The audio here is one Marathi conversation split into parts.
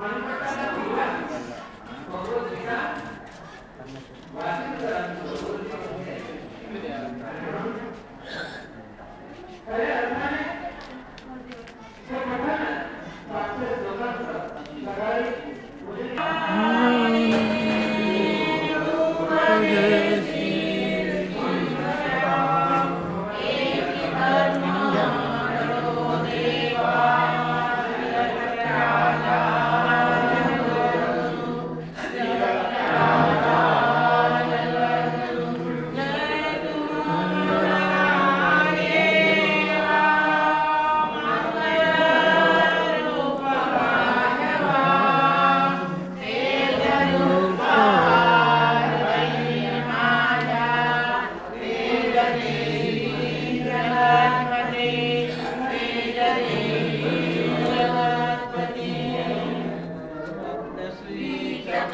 Right.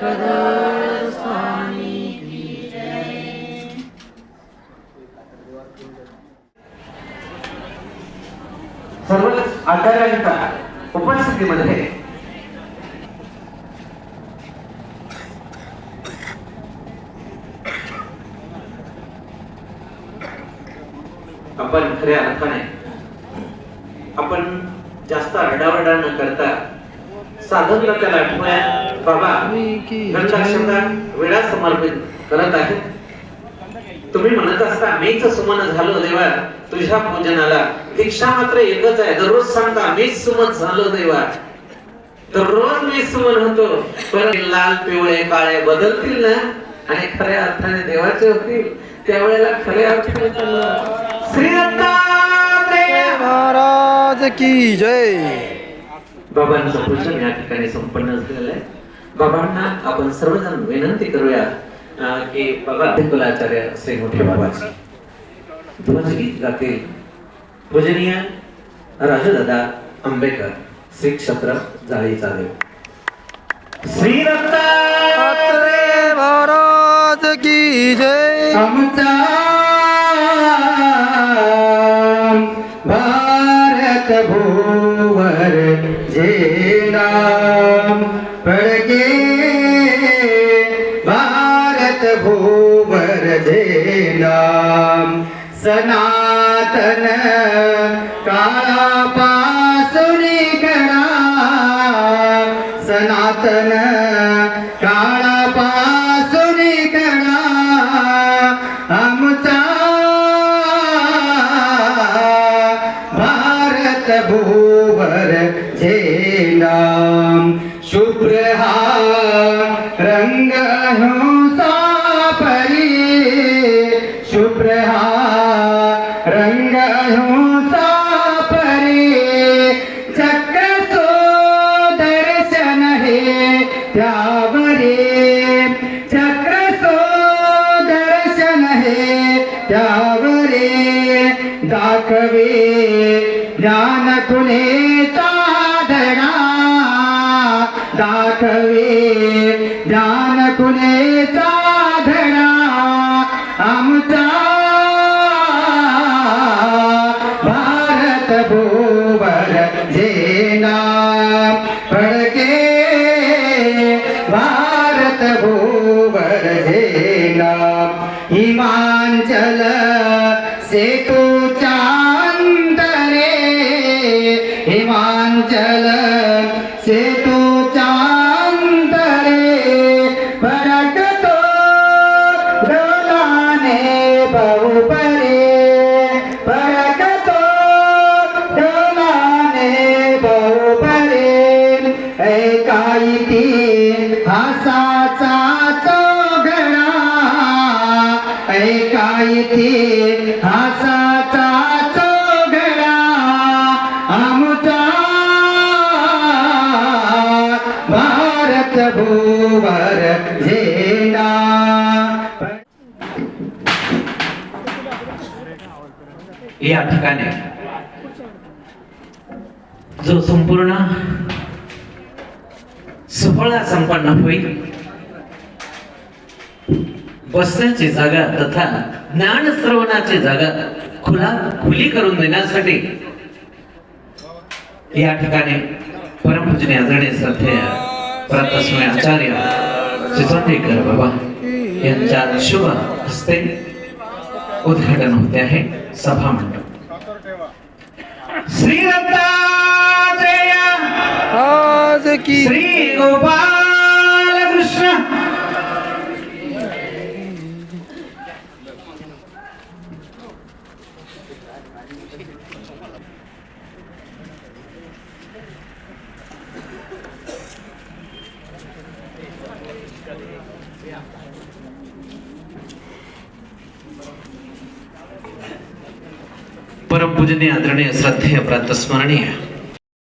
चक्रधर स्वामी की सर्वच आचार्यांच्या उपस्थितीमध्ये आपण खऱ्या अर्थाने आपण जास्त आरडाओरडा न करता साधन त्याला आठवूया. बाबा ग्रंथाक्षरला वेळा समर्पित करत आहेत तुम्ही म्हणत असता मीच सुमन झालो देवा तुझ्या पूजनाला. दीक्षा मात्र एकच आहे दररोज सांगता मीच सुमन झालो देवा. दररोज मी सुमन होतो पण लाल पिवळे काळे बदलतील ना? आणि खऱ्या अर्थाने देवाचे होतील त्यावेळेला खऱ्या अर्थाने. श्री महाराज की जय! बाबांचं पूजन या ठिकाणी संपन्न झालेलं आहे. बाबांना आपण सर्वजण विनंती करूया की बाबा कुलाचार्य श्री मोठे बाबाजी ध्वजगीत गातील पूजनीय राजदादा आंबेकर श्री क्षत्र जाळीचा देव. श्री महाराज की जय. आमचा भारत भूवर झेंडा सनातन काळापासून घडा. सनातन वे ज्ञान कुणे साधना। दाखवे ज्ञान कुणे साधना। आमचा भारत भूवर जेना। फडके भारत भूवर जेना। हिमा हिमांचल सेतू चांदरे फरकतो डोलाने बहु परे फरकतो डोलाने बहु परे ऐकायती हासाचा चौघडा. ऐकायती या ठिकाणी. जो संपूर्ण सोहळा संपन्न होईल. बसण्याची जागा तथा ज्ञान श्रवणाची जागा खुला खुली करून देण्यासाठी या ठिकाणी परमपूजनीय आदरणीय श्रद्धेय प्रतस्मय आचार्य चिचंदेकर बाबा यांच्या शुभ हस्ते उद्घाटन होते आहे सभा मंडप. श्री आज की श्री गोपाल कृष्ण परमपूजनीय आदरणीय श्रद्धेय प्रातस्मरणीय